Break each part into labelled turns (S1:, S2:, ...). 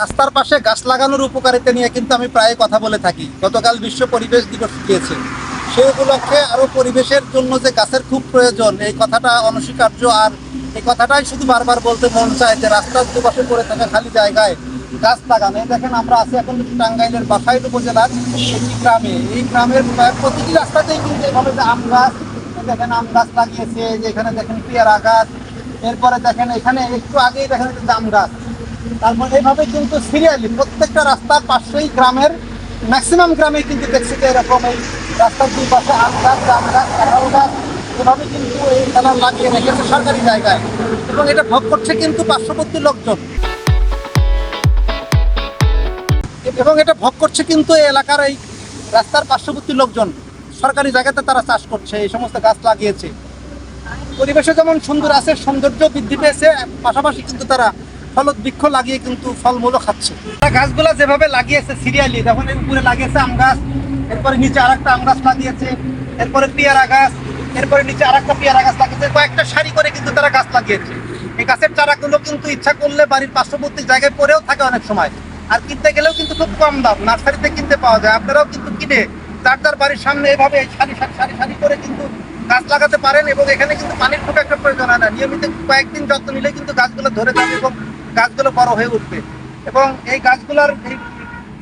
S1: রাস্তার পাশে গাছ লাগানোর উপকারিতা নিয়ে কিন্তু আমি প্রায় কথা বলে থাকি। গতকাল বিশ্ব পরিবেশ দিবস গিয়েছে সে উপলক্ষে আরও পরিবেশের জন্য যে গাছের খুব প্রয়োজন, এই কথাটা অনস্বীকার্য। আর এই কথাটাই শুধু বারবার বলতে মন চায় যে রাস্তার দুপাশে পড়ে থাকা খালি জায়গায় গাছ লাগানো। এই দেখেন আমরা আছি এখন টাঙ্গাইলের বাসাইল উপজেলার একটি গ্রামে। এই গ্রামের প্রতিটি রাস্তাতেই কিন্তু এভাবে যে আম গাছ দেখেন আম গাছ লাগিয়েছে যে এখানে দেখেন পেয়ারা গাছ, এরপরে দেখেন এখানে একটু আগেই দেখেন জাম গাছ। তারপর এইভাবে কিন্তু সিরিয়ালি প্রত্যেকটা রাস্তার পাশেই গ্রামের ম্যাক্সিমাম গ্রামে কিন্তু দেখছি যে এরকম এই রাস্তার দুই পাশে আম গাছ জাম গাছ এভাবে কিন্তু এই কালার লাগিয়ে রেখেছে সরকারি জায়গায়। এবং এটা ভোগ করছে কিন্তু পার্শ্ববর্তী লোকজন। এবং এটা ভোগ করছে কিন্তু এই এলাকার এই রাস্তার পার্শ্ববর্তী লোকজন। সরকারি জায়গাতে তারা চাষ করছে, এই সমস্ত গাছ লাগিয়েছে। পরিবেশে যেমন সুন্দর আছে, সৌন্দর্য বৃদ্ধি পেয়েছে, পাশাপাশি কিন্তু তারা ফলত বৃক্ষ লাগিয়ে কিন্তু ফলমূলও খাচ্ছে। গাছগুলা যেভাবে লাগিয়েছে সিরিয়ালি যখন উপরে লাগিয়েছে আম গাছ, এরপরে নিচে আর একটা আম গাছ লাগিয়েছে, এরপরে পেয়ারা গাছ, এরপরে নিচে আর একটা পেয়ারা গাছ লাগিয়েছে, কয়েকটা সারি করে কিন্তু তারা গাছ লাগিয়েছে। এই গাছের চারাগুলো কিন্তু ইচ্ছা করলে বাড়ির পার্শ্ববর্তী জায়গায় পরেও থাকে অনেক সময়। আর কিনতে গেলেও কিন্তু খুব কম দাম, নার্সারিতে কিনতে পাওয়া যায়, আপনারাও কিন্তু কিনে, যার যার বাড়ির সামনে এভাবে সারি সারি সারি সারি করে কিন্তু গাছ লাগাতে পারেন এবং এখানে কিন্তু পানির খুব একটা প্রয়োজন হয় না। নিয়মিত কয়েকদিন যত্ন নিলে কিন্তু গাছগুলো ধরে যাবে এবং গাছগুলো বড় হয়ে উঠবে। এবং এই গাছগুলোর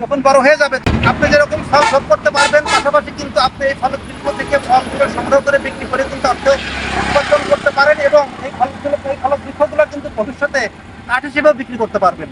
S1: যখন বড় হয়ে যাবে, আপনি যেরকম ফল সব করতে পারবেন, পাশাপাশি কিন্তু আপনি এই ফলের শিল্প থেকে ফলগুলো সংগ্রহ করে বিক্রি করে কিন্তু অর্থ উপার্জন করতে পারেন এবং এই ফলগুলো, এই ফল বৃক্ষগুলো কিন্তু ভবিষ্যতে কাঠ হিসেবেও বিক্রি করতে পারবেন।